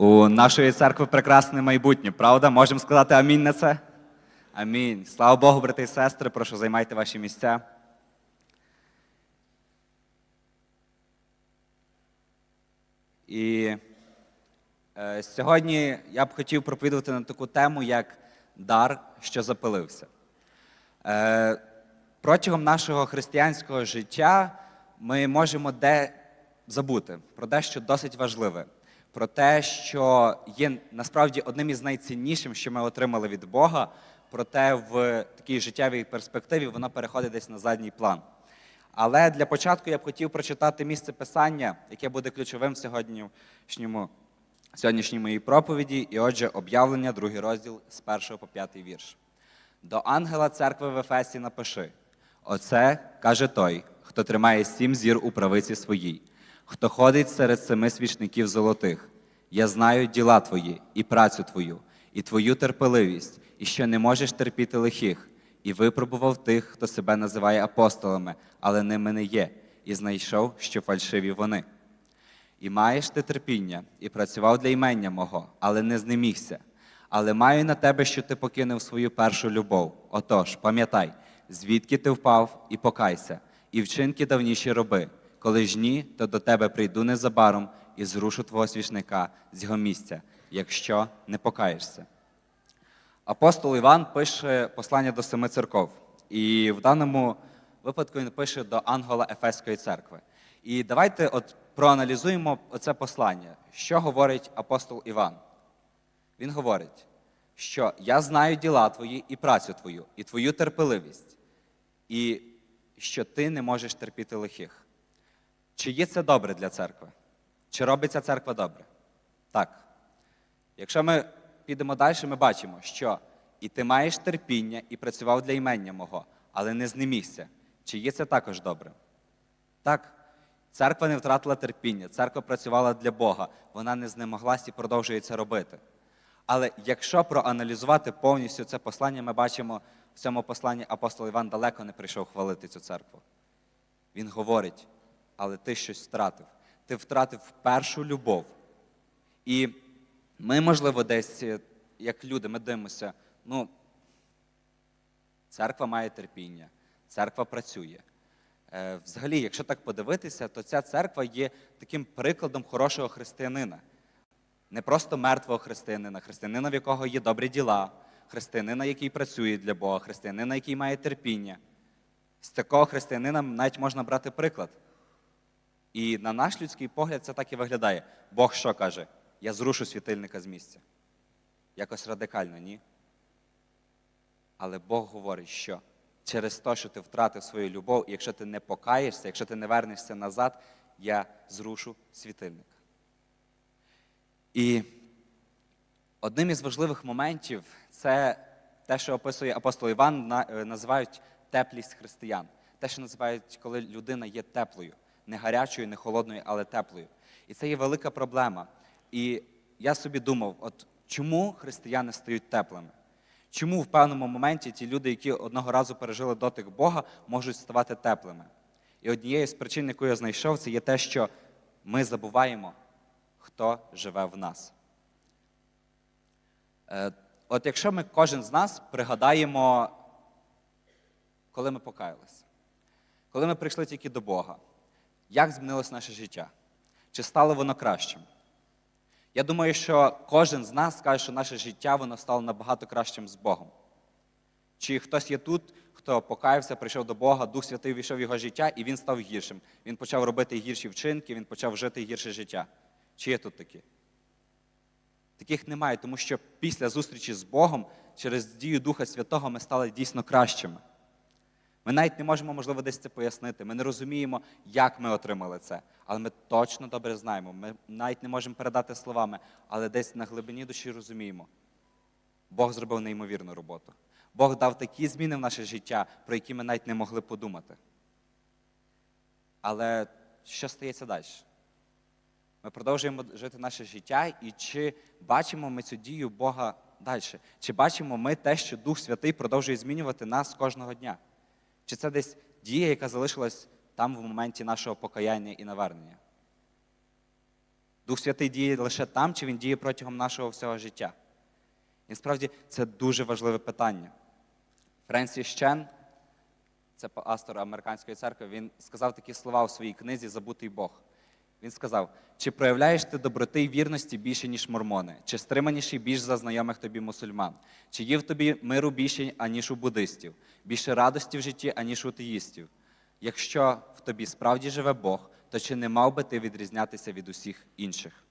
У нашої церкви прекрасне майбутнє, правда? Можемо сказати амінь на це? Амінь. Слава Богу, брати і сестри, прошу займайте ваші місця. І е, сьогодні я б хотів проповідувати на таку тему, як дар, що запилився. Е, протягом нашого християнського життя ми можемо де забути про дещо досить важливе, про те, що є насправді одним із найціннішим, що ми отримали від Бога, проте в такій життєвій перспективі воно переходить десь на задній план. Але для початку я б хотів прочитати місце писання, яке буде ключовим в сьогоднішньому, сьогоднішній моїй проповіді. І отже, об'явлення, другий розділ з 1 по 5 вірш. До ангела церкви в Ефесі напиши: Оце каже той, хто тримає сім зір у правиці своїй, хто ходить серед семи свічників золотих. Я знаю діла твої, і працю твою, і твою терпеливість, і що не можеш терпіти лихих, і випробував тих, хто себе називає апостолами, але ними не є, і знайшов, що фальшиві вони. І маєш ти терпіння, і працював для імення мого, але не знемігся. Але маю на тебе, що ти покинув свою першу любов. Отож, пам'ятай, звідки ти впав, і покайся, і вчинки давніші роби. Коли ж ні, то до тебе прийду незабаром і зрушу твого свічника з його місця, якщо не покаєшся. Апостол Іван пише послання до семи церков. І в даному випадку він пише до ангела Ефеської церкви. І давайте от проаналізуємо це послання. Що говорить апостол Іван? Він говорить, що я знаю діла твої і працю твою, і твою терпеливість, і що ти не можеш терпіти лихих. Чи є це добре для церкви? Чи робиться церква добре? Так. Якщо ми підемо далі, ми бачимо, що і ти маєш терпіння, і працював для імення мого, але не знемігся. Чи є це також добре? Так. Церква не втратила терпіння, церква працювала для Бога, вона не знемоглась і продовжує це робити. Але якщо проаналізувати повністю це послання, ми бачимо в цьому посланні апостол Іван далеко не прийшов хвалити цю церкву. Він говорить, але ти щось втратив. Ти втратив першу любов. І ми, можливо, десь, е, як люди, ми дивимося, ну, церква має терпіння, церква працює. Е, Взагалі, якщо так подивитися, то ця церква є таким прикладом хорошого християнина. Не просто мертвого християнина, християнина, в якого є добрі діла, християнина, який працює для Бога, християнина, який має терпіння. З такого християнина навіть можна брати приклад. І на наш людський погляд це так і виглядає. Бог що каже? Я зрушу світильника з місця. Якось радикально, ні? Але Бог говорить, що через те, що ти втратив свою любов, і якщо ти не покаєшся, якщо ти не вернешся назад, я зрушу світильник. І одним із важливих моментів це те, що описує апостол Іван, е, називають теплість християн. Те, що називають, коли людина є теплою, не гарячою, не холодною, але теплою. І це є велика проблема. І я собі думав, от чому християни стають теплими? Чому в певному моменті ті люди, які одного разу пережили дотик Бога, можуть ставати теплими? І однією з причин, яку я знайшов, це є те, що ми забуваємо, хто живе в нас. Е, От якщо ми кожен з нас пригадаємо, коли ми покаялися, коли ми прийшли тільки до Бога, як змінилось наше життя? Чи стало воно кращим? Я думаю, що кожен з нас скаже, що наше життя воно стало набагато кращим з Богом. Чи хтось є тут, хто покаявся, прийшов до Бога, Дух Святий війшов в його життя, і він став гіршим. Він почав робити гірші вчинки, він почав жити гірше життя. Чи є тут такі? Таких немає, тому що після зустрічі з Богом через дію Духа Святого ми стали дійсно кращими. Ми навіть не можемо, можливо, десь це пояснити. Ми не розуміємо, як ми отримали це. Але ми точно добре знаємо. Ми навіть не можемо передати словами, але десь на глибині душі розуміємо. Бог зробив неймовірну роботу. Бог дав такі зміни в наше життя, про які ми навіть не могли подумати. Але що стається далі? Ми продовжуємо жити наше життя, і чи бачимо ми цю дію Бога далі? Чи бачимо ми те, що Дух Святий продовжує змінювати нас кожного дня? Чи це десь дія, яка залишилась там в моменті нашого покаяння і навернення? Дух Святий діє лише там, чи він діє протягом нашого всього життя? І насправді це дуже важливе питання. Френсіс Чен, це пастор американської церкви, він сказав такі слова у своїй книзі Забутий Бог. Він сказав: чи проявляєш ти доброти й вірності більше, ніж мормони, чи стриманіший більш за знайомих тобі мусульман, чи є в тобі миру більше, аніж у буддистів, більше радості в житті, аніж у теїстів? Якщо в тобі справді живе Бог, то чи не мав би ти відрізнятися від усіх інших?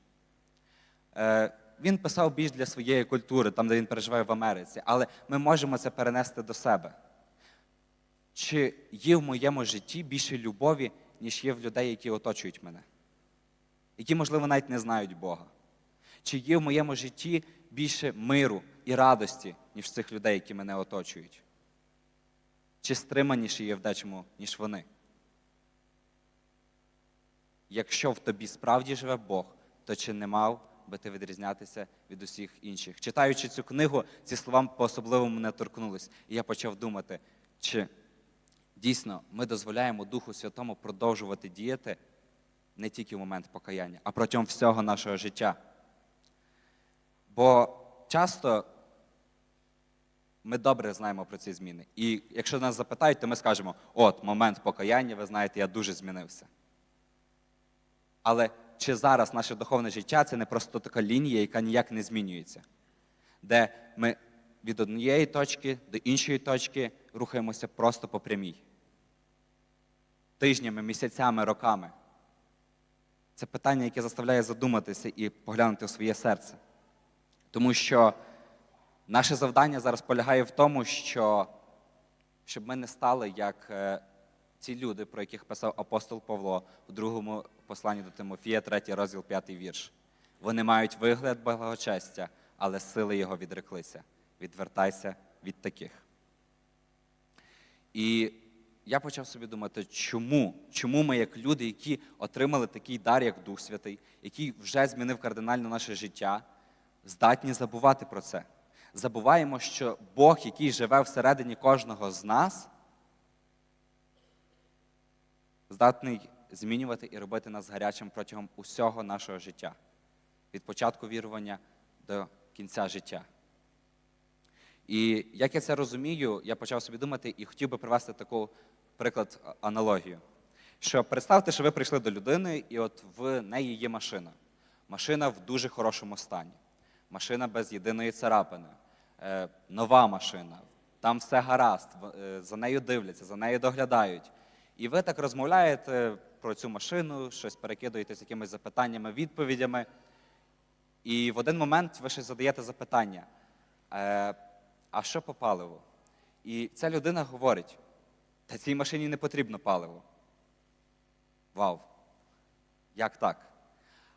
Е, він писав більш для своєї культури, там, де він переживає в Америці, але ми можемо це перенести до себе. Чи є в моєму житті більше любові, ніж є в людей, які оточують мене? Які, можливо, навіть не знають Бога? Чи є в моєму житті більше миру і радості, ніж цих людей, які мене оточують? Чи стриманіше є в дечому, ніж вони? Якщо в тобі справді живе Бог, то чи не мав би ти відрізнятися від усіх інших? Читаючи цю книгу, ці слова по-особливому мене торкнулись. І я почав думати, чи дійсно ми дозволяємо Духу Святому продовжувати діяти не тільки в момент покаяння, а протягом всього нашого життя. Бо часто ми добре знаємо про ці зміни. І якщо нас запитають, то ми скажемо: от, момент покаяння, ви знаєте, я дуже змінився. Але чи зараз наше духовне життя це не просто така лінія, яка ніяк не змінюється, де ми від однієї точки до іншої точки рухаємося просто по прямій. Тижнями, місяцями, роками. Це питання, яке заставляє задуматися і поглянути в своє серце. Тому що наше завдання зараз полягає в тому, що, щоб ми не стали як е, ці люди, про яких писав апостол Павло у другому посланні до Тимофія, 3 розділ 5 вірш. Вони мають вигляд благочестя, але сили його відреклися. Відвертайся від таких. І я почав собі думати, чому? Чому ми, як люди, які отримали такий дар, як Дух Святий, який вже змінив кардинально наше життя, здатні забувати про це. Забуваємо, що Бог, який живе всередині кожного з нас, здатний змінювати і робити нас гарячим протягом усього нашого життя, від початку вірування до кінця життя. І як я це розумію, я почав собі думати і хотів би привести таку приклад аналогію. Що представте, що ви прийшли до людини, і от в неї є машина. Машина в дуже хорошому стані. Машина без єдиної царапини. Е, нова машина. Там все гаразд, е, за нею дивляться, за нею доглядають. І ви так розмовляєте про цю машину, щось перекидуєтесь якимись запитаннями, відповідями. І в один момент ви щось задаєте запитання: е, а що по паливу? І ця людина говорить: та цій машині не потрібно паливо. Вау! Як так?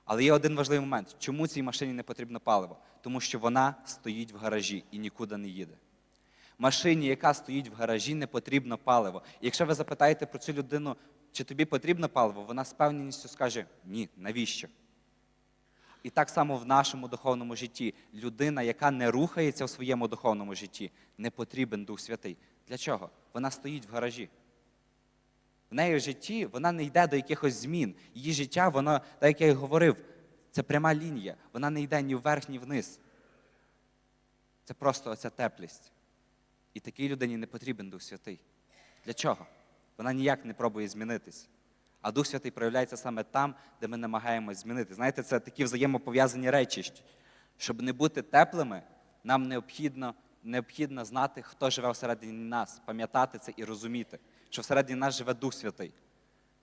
Але є один важливий момент. Чому цій машині не потрібно паливо? Тому що вона стоїть в гаражі і нікуди не їде. Машині, яка стоїть в гаражі, не потрібно паливо. І якщо ви запитаєте про цю людину, чи тобі потрібно паливо, вона з певністю скаже ні, навіщо? І так само в нашому духовному житті людина, яка не рухається в своєму духовному житті, не потрібен Дух Святий. Для чого? Вона стоїть в гаражі. В неї в житті вона не йде до якихось змін. Її життя, воно, так як я і говорив, це пряма лінія. Вона не йде ні вверх, ні вниз. Це просто оця теплість. І такій людині не потрібен Дух Святий. Для чого? Вона ніяк не пробує змінитись. А Дух Святий проявляється саме там, де ми намагаємось змінити. Знаєте, це такі взаємопов'язані речі. Щоб не бути теплими, нам необхідно, необхідно знати, хто живе всередині нас, пам'ятати це і розуміти, що всередині нас живе Дух Святий.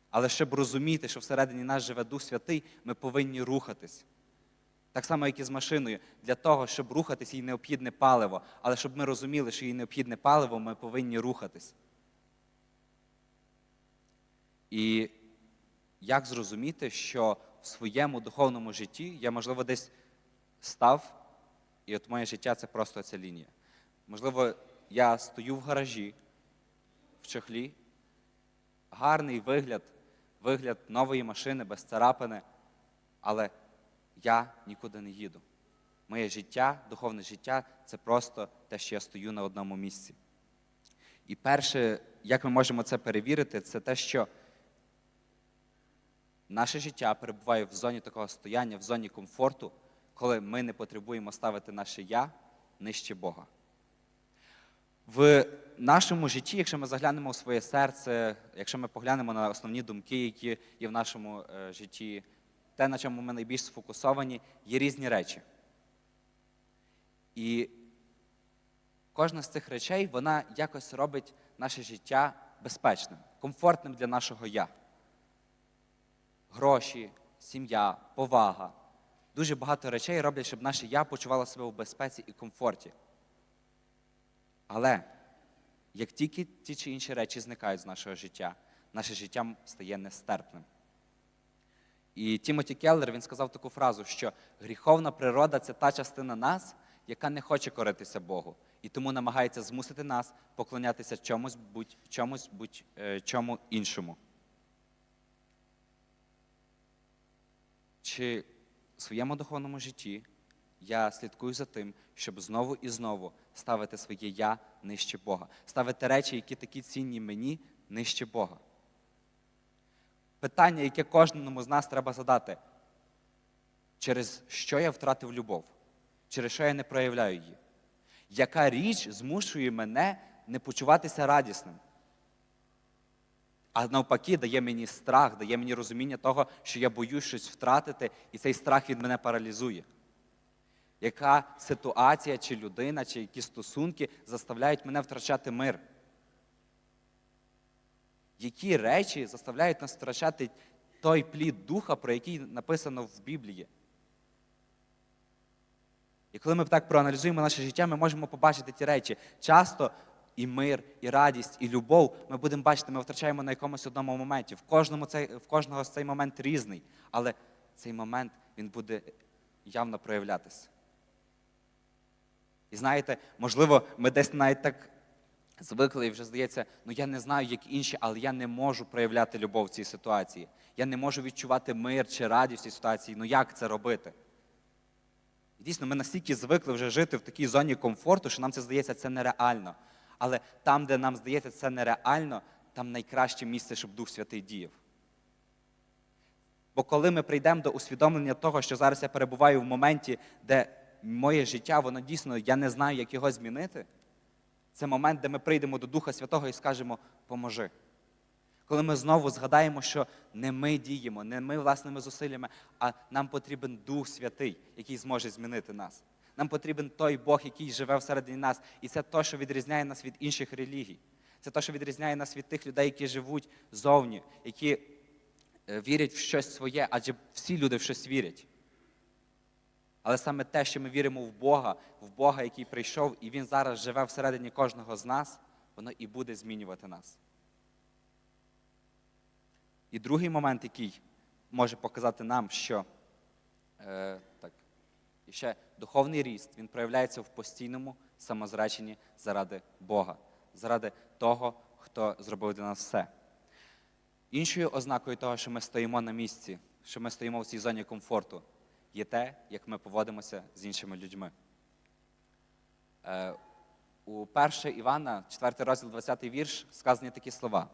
Але щоб розуміти, що всередині нас живе Дух Святий, ми повинні рухатись. Так само, як і з машиною. Для того, щоб рухатись, їй необхідне паливо. Але щоб ми розуміли, що їй необхідне паливо, ми повинні рухатись. І як зрозуміти, що в своєму духовному житті я, можливо, десь став, і от моє життя це просто ця лінія. Можливо, я стою в гаражі, в чохлі, гарний вигляд, вигляд нової машини без царапини, але я нікуди не їду. Моє життя, духовне життя це просто те, що я стою на одному місці. І перше, як ми можемо це перевірити, це те, що Наше життя перебуває в зоні такого стояння, в зоні комфорту, коли ми не потребуємо ставити наше я нижче Бога. В нашому житті, якщо ми заглянемо в своє серце, якщо ми поглянемо на основні думки, які є в нашому е, житті, те, на чому ми найбільш сфокусовані, є різні речі. І кожна з цих речей вона якось робить наше життя безпечним, комфортним для нашого я. Гроші, сім'я, повага. Дуже багато речей роблять, щоб наше я почувало себе в безпеці і комфорті. Але як тільки ті чи інші речі зникають з нашого життя, наше життя стає нестерпним. І Тімоті Келлер він сказав таку фразу, що гріховна природа це та частина нас, яка не хоче коритися Богу, і тому намагається змусити нас поклонятися чомусь будь чомусь будь е, чому іншому. Чи в своєму духовному житті я слідкую за тим, щоб знову і знову ставити своє я нижче Бога, ставити речі, які такі цінні мені, нижче Бога. Питання, яке кожному з нас треба задати, через що я втратив любов, через що я не проявляю її? Яка річ змушує мене не почуватися радісним? А навпаки, дає мені страх, дає мені розуміння того, що я боюсь щось втратити, і цей страх від мене паралізує. Яка ситуація, чи людина, чи які стосунки заставляють мене втрачати мир? Які речі заставляють нас втрачати той плід духа, про який написано в Біблії? І коли ми так проаналізуємо наше життя, ми можемо побачити ті речі. Часто і мир, і радість, і любов ми будемо бачити, ми втрачаємо на якомусь одному моменті. В кожному цей, в кожного цей момент різний, але цей момент він буде явно проявлятися. І знаєте, можливо, ми десь навіть так звикли і вже здається, ну я не знаю, як інші, але я не можу проявляти любов в цій ситуації. Я не можу відчувати мир чи радість в цій ситуації. Ну як це робити? І дійсно, ми настільки звикли вже жити в такій зоні комфорту, що нам це здається це нереально. Але там, де нам здається це нереально, там найкраще місце, щоб Дух Святий діяв. Бо коли ми прийдемо до усвідомлення того, що зараз я перебуваю в моменті, де моє життя, воно дійсно, я не знаю, як його змінити, це момент, де ми прийдемо до Духа Святого і скажемо Поможи. Коли ми знову згадаємо, що не ми діємо, не ми власними зусиллями, а нам потрібен Дух Святий, який зможе змінити нас. Нам потрібен той Бог, який живе всередині нас. І це те, що відрізняє нас від інших релігій. Це те, що відрізняє нас від тих людей, які живуть зовні, які е, вірять в щось своє, адже всі люди в щось вірять. Але саме те, що ми віримо в Бога, в Бога, який прийшов, і Він зараз живе всередині кожного з нас, воно і буде змінювати нас. І другий момент, який може показати нам, що е, так, і ще духовний ріст, він проявляється в постійному самозреченні заради Бога, заради того, хто зробив для нас все. Іншою ознакою того, що ми стоїмо на місці, що ми стоїмо в цій зоні комфорту, є те, як ми поводимося з іншими людьми. Е, у 1 Івана, 4 розділ, 20 вірш, сказані такі слова.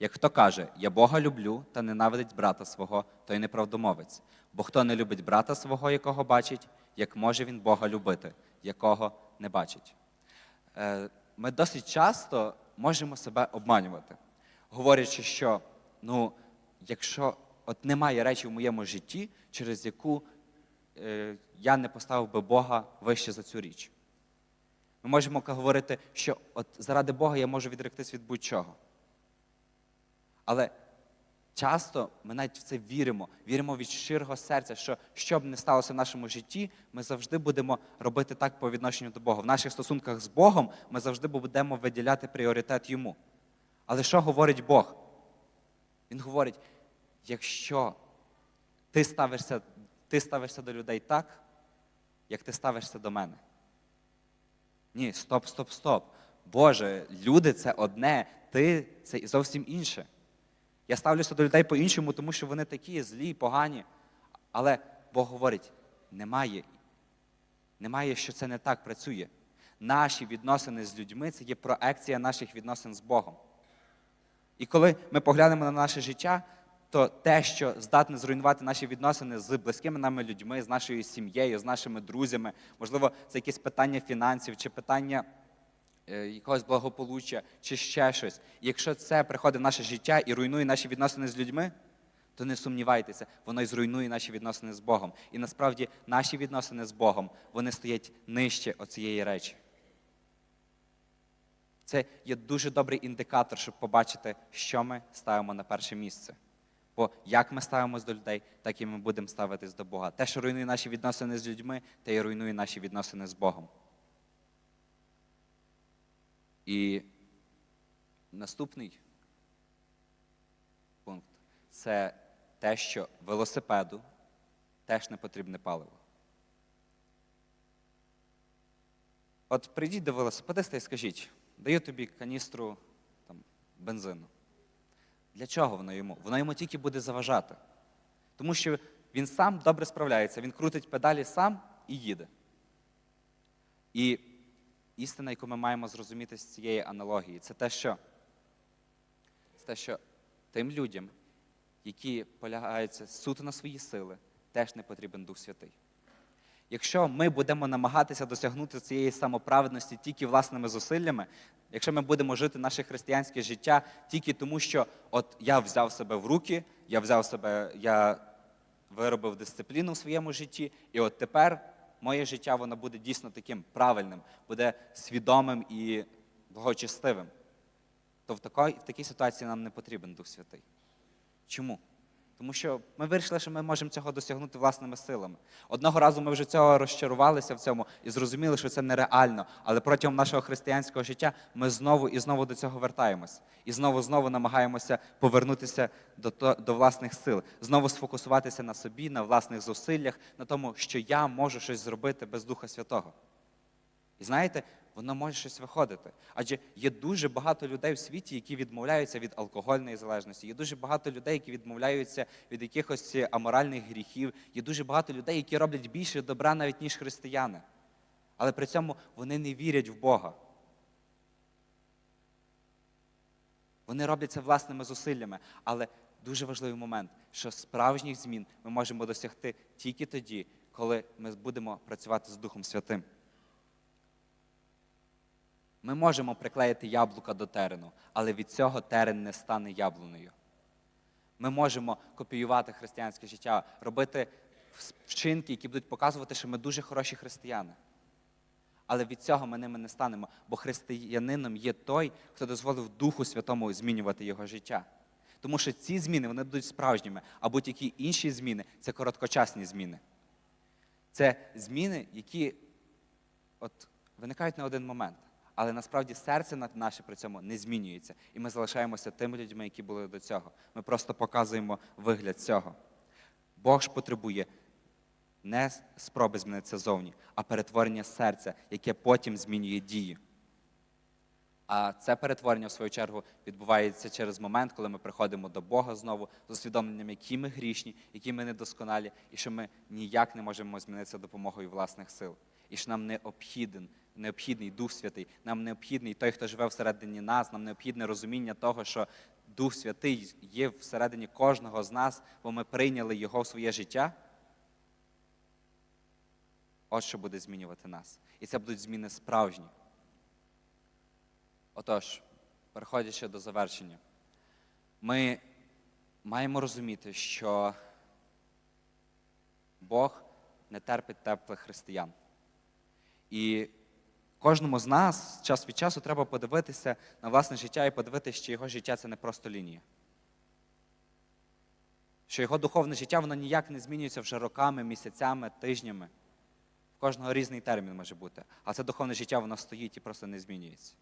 Як хто каже, я Бога люблю та ненавидить брата свого, той неправдомовець. Бо хто не любить брата свого, якого бачить, як може він Бога любити, якого не бачить. Е, Ми досить часто можемо себе обманювати, говорячи, що ну, якщо от немає речі в моєму житті, через яку я не поставив би Бога вище за цю річ. Ми можемо говорити, що от заради Бога я можу відректись від будь-чого. Але часто ми навіть в це віримо, віримо від щирого серця, що що б не сталося в нашому житті, ми завжди будемо робити так по відношенню до Бога. В наших стосунках з Богом ми завжди будемо виділяти пріоритет йому. Але що говорить Бог? Він говорить: якщо ти ставишся, ти ставишся до людей так, як ти ставишся до мене. Ні, стоп, стоп, стоп. Боже, люди це одне, ти це зовсім інше. Я ставлюся до людей по-іншому, тому що вони такі злі, погані. Але Бог говорить: немає, немає, що це не так працює. Наші відносини з людьми це є проекція наших відносин з Богом. І коли ми поглянемо на наше життя, то те, що здатне зруйнувати наші відносини з близькими нами людьми, з нашою сім'єю, з нашими друзями, можливо, це якісь питання фінансів чи питання е, якогось благополуччя, чи ще щось. І якщо це приходить в наше життя і руйнує наші відносини з людьми, то не сумнівайтеся, воно й зруйнує наші відносини з Богом. І насправді наші відносини з Богом вони стоять нижче оцієї речі. Це є дуже добрий індикатор, щоб побачити, що ми ставимо на перше місце. Бо як ми ставимось до людей, так і ми будемо ставитись до Бога. Те, що руйнує наші відносини з людьми, те і руйнує наші відносини з Богом. І наступний пункт це те, що велосипеду теж не потрібне паливо. От прийдіть до велосипедиста і скажіть, даю тобі каністру там, бензину. Для чого воно йому? Воно йому тільки буде заважати. Тому що він сам добре справляється, він крутить педалі сам і їде. І істина, яку ми маємо зрозуміти з цієї аналогії, це те, що, це те, що тим людям, які полягаються суто на свої сили, теж не потрібен Дух Святий. Якщо ми будемо намагатися досягнути цієї самоправедності тільки власними зусиллями, якщо ми будемо жити наше християнське життя тільки тому, що от я взяв себе в руки, я взяв себе, я виробив дисципліну в своєму житті, і от тепер моє життя воно буде дійсно таким правильним, буде свідомим і благочестивим, то в такій, в такій ситуації нам не потрібен Дух Святий. Чому? Тому що ми вирішили, що ми можемо цього досягнути власними силами. Одного разу ми вже цього розчарувалися в цьому і зрозуміли, що це нереально. Але протягом нашого християнського життя ми знову і знову до цього вертаємось. І знову знову намагаємося повернутися до, до власних сил, знову сфокусуватися на собі, на власних зусиллях, на тому, що я можу щось зробити без Духа Святого. І знаєте, воно може щось виходити. Адже є дуже багато людей в світі, які відмовляються від алкогольної залежності. Є дуже багато людей, які відмовляються від якихось аморальних гріхів. Є дуже багато людей, які роблять більше добра навіть ніж християни. Але при цьому вони не вірять в Бога. Вони роблять це власними зусиллями. Але дуже важливий момент, що справжніх змін ми можемо досягти тільки тоді, коли ми будемо працювати з Духом Святим. Ми можемо приклеїти яблука до терену, але від цього терен не стане яблунею. Ми можемо копіювати християнське життя, робити вчинки, які будуть показувати, що ми дуже хороші християни. Але від цього ми ними не станемо, бо християнином є той, хто дозволив Духу Святому змінювати його життя. Тому що ці зміни вони будуть справжніми, а будь-які інші зміни це короткочасні зміни. Це зміни, які от, виникають на один момент. Але насправді серце наше при цьому не змінюється. І ми залишаємося тими людьми, які були до цього. Ми просто показуємо вигляд цього. Бог ж потребує не спроби змінитися зовні, а перетворення серця, яке потім змінює дії. А це перетворення, в свою чергу, відбувається через момент, коли ми приходимо до Бога знову з усвідомленням, які ми грішні, які ми недосконалі, і що ми ніяк не можемо змінитися допомогою власних сил. І що нам необхіден, необхідний Дух Святий, нам необхідний той, хто живе всередині нас, нам необхідне розуміння того, що Дух Святий є всередині кожного з нас, бо ми прийняли Його в своє життя. От що буде змінювати нас. І це будуть зміни справжні. Отож, переходячи до завершення, ми маємо розуміти, що Бог не терпить теплих християн. І кожному з нас час від часу треба подивитися на власне життя і подивитися, що його життя це не просто лінія. Що його духовне життя воно ніяк не змінюється вже роками, місяцями, тижнями. В кожного різний термін може бути. А це духовне життя воно стоїть і просто не змінюється.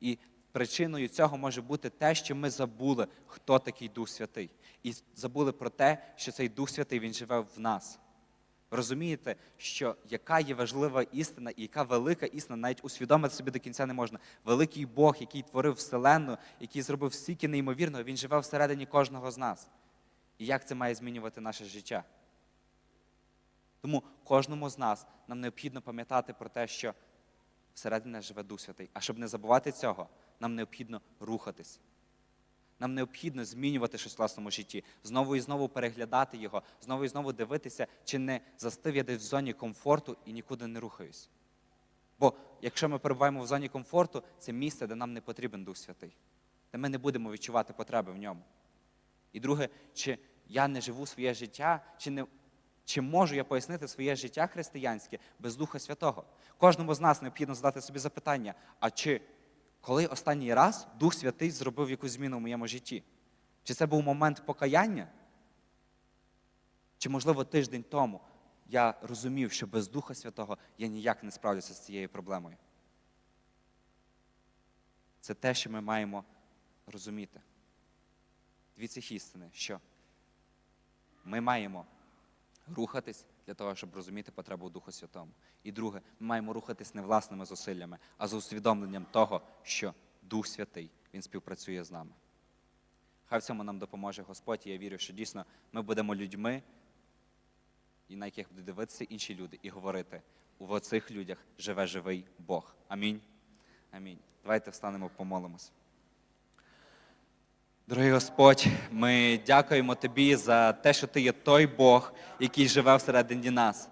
І причиною цього може бути те, що ми забули, хто такий Дух Святий. І забули про те, що цей Дух Святий він живе в нас. Розумієте, що яка є важлива істина і яка велика істина, навіть усвідомити собі до кінця не можна. Великий Бог, який творив Вселенну, який зробив стільки неймовірного, він живе всередині кожного з нас. І як це має змінювати наше життя? Тому кожному з нас нам необхідно пам'ятати про те, що всередині живе Дух Святий. А щоб не забувати цього, нам необхідно рухатись. Нам необхідно змінювати щось в власному житті, знову і знову переглядати його, знову і знову дивитися, чи не застив я десь в зоні комфорту і нікуди не рухаюсь. Бо якщо ми перебуваємо в зоні комфорту, це місце, де нам не потрібен Дух Святий, де ми не будемо відчувати потреби в ньому. І друге, чи я не живу своє життя, чи не чи можу я пояснити своє життя християнське без Духа Святого? Кожному з нас необхідно задати собі запитання: а чи коли останній раз Дух Святий зробив якусь зміну в моєму житті? Чи це був момент покаяння? Чи, можливо, тиждень тому я розумів, що без Духа Святого я ніяк не справлюся з цією проблемою? Це те, що ми маємо розуміти. Дві цих істини, що ми маємо рухатись для того, щоб розуміти потребу Духа Святому. І друге, ми маємо рухатись не власними зусиллями, а за усвідомленням того, що Дух Святий Він співпрацює з нами. Хай в цьому нам допоможе Господь, і я вірю, що дійсно ми будемо людьми, і на яких будуть дивитися інші люди, і говорити: у оцих людях живе живий Бог. Амінь. Амінь. Давайте встанемо, помолимось. Дорогий Господь, ми дякуємо Тобі за те, що Ти є той Бог, який живе всередині нас.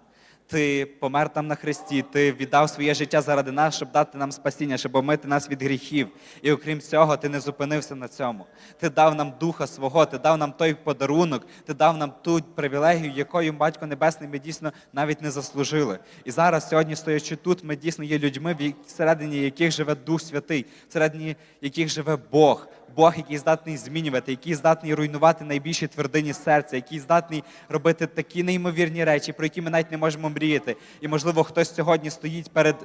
Ти помер там на хресті, ти віддав своє життя заради нас, щоб дати нам спасіння, щоб омити нас від гріхів. І окрім цього, ти не зупинився на цьому. Ти дав нам духа свого, ти дав нам той подарунок, ти дав нам ту привілегію, якою батько Небесний ми дійсно навіть не заслужили. І зараз, сьогодні, стоячи тут, ми дійсно є людьми, всередині яких живе Дух Святий, всередині яких живе Бог. Бог, який здатний змінювати, який здатний руйнувати найбільші твердині серця, який здатний робити такі неймовірні речі, про які ми навіть не можемо мріяти. І, можливо, хтось сьогодні стоїть перед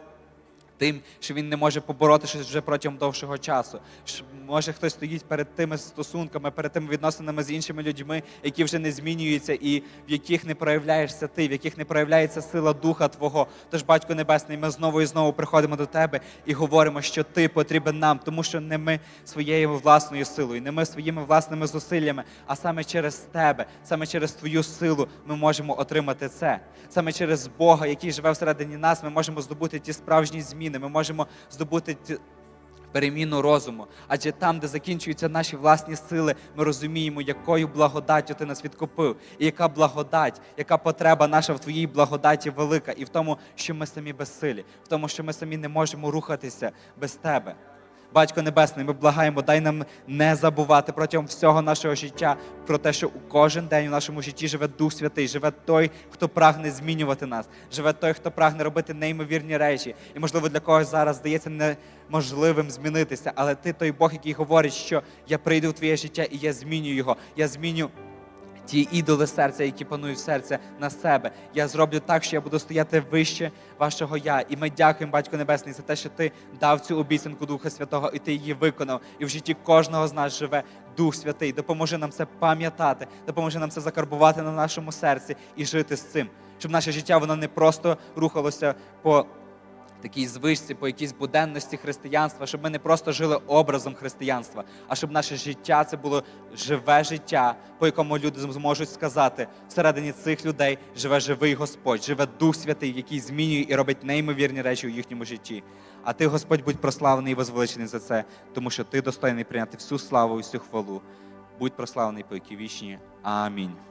тим, що він не може побороти щось вже протягом довшого часу. Що, Може, хтось стоїть перед тими стосунками, перед тими відносинами з іншими людьми, які вже не змінюються, і в яких не проявляєшся ти, в яких не проявляється сила Духа Твого. Тож, Батько Небесний, ми знову і знову приходимо до Тебе і говоримо, що Ти потрібен нам, тому що не ми своєю власною силою, не ми своїми власними зусиллями, а саме через Тебе, саме через Твою силу ми можемо отримати це. Саме через Бога, який живе всередині нас, ми можемо здобути ті справжні зміни. Ми можемо здобути переміну розуму. Адже там, де закінчуються наші власні сили, ми розуміємо, якою благодаттю ти нас відкупив, і яка благодать, яка потреба наша в твоїй благодаті велика, і в тому, що ми самі безсилі, в тому, що ми самі не можемо рухатися без тебе. Батько Небесний, ми благаємо, дай нам не забувати протягом всього нашого життя про те, що у кожен день у нашому житті живе Дух Святий, живе той, хто прагне змінювати нас, живе той, хто прагне робити неймовірні речі. І, можливо, для когось зараз здається неможливим змінитися, але ти той Бог, який говорить, що я прийду в твоє життя і я зміню його. Я зміню ті ідоли серця, які панують в серці на себе. Я зроблю так, що я буду стояти вище вашого я. І ми дякуємо, Батько Небесний, за те, що ти дав цю обіцянку Духа Святого, і ти її виконав. І в житті кожного з нас живе Дух Святий. Допоможи нам це пам'ятати, допоможи нам це закарбувати на нашому серці і жити з цим, щоб наше життя воно не просто рухалося по такій звичці, по якійсь буденності християнства, щоб ми не просто жили образом християнства, а щоб наше життя це було живе життя, по якому люди зможуть сказати, всередині цих людей живе живий Господь, живе Дух Святий, який змінює і робить неймовірні речі у їхньому житті. А ти, Господь, будь прославлений і возвеличений за це, тому що ти достойний прийняти всю славу і всю хвалу. Будь прославлений по які вічні. Амінь.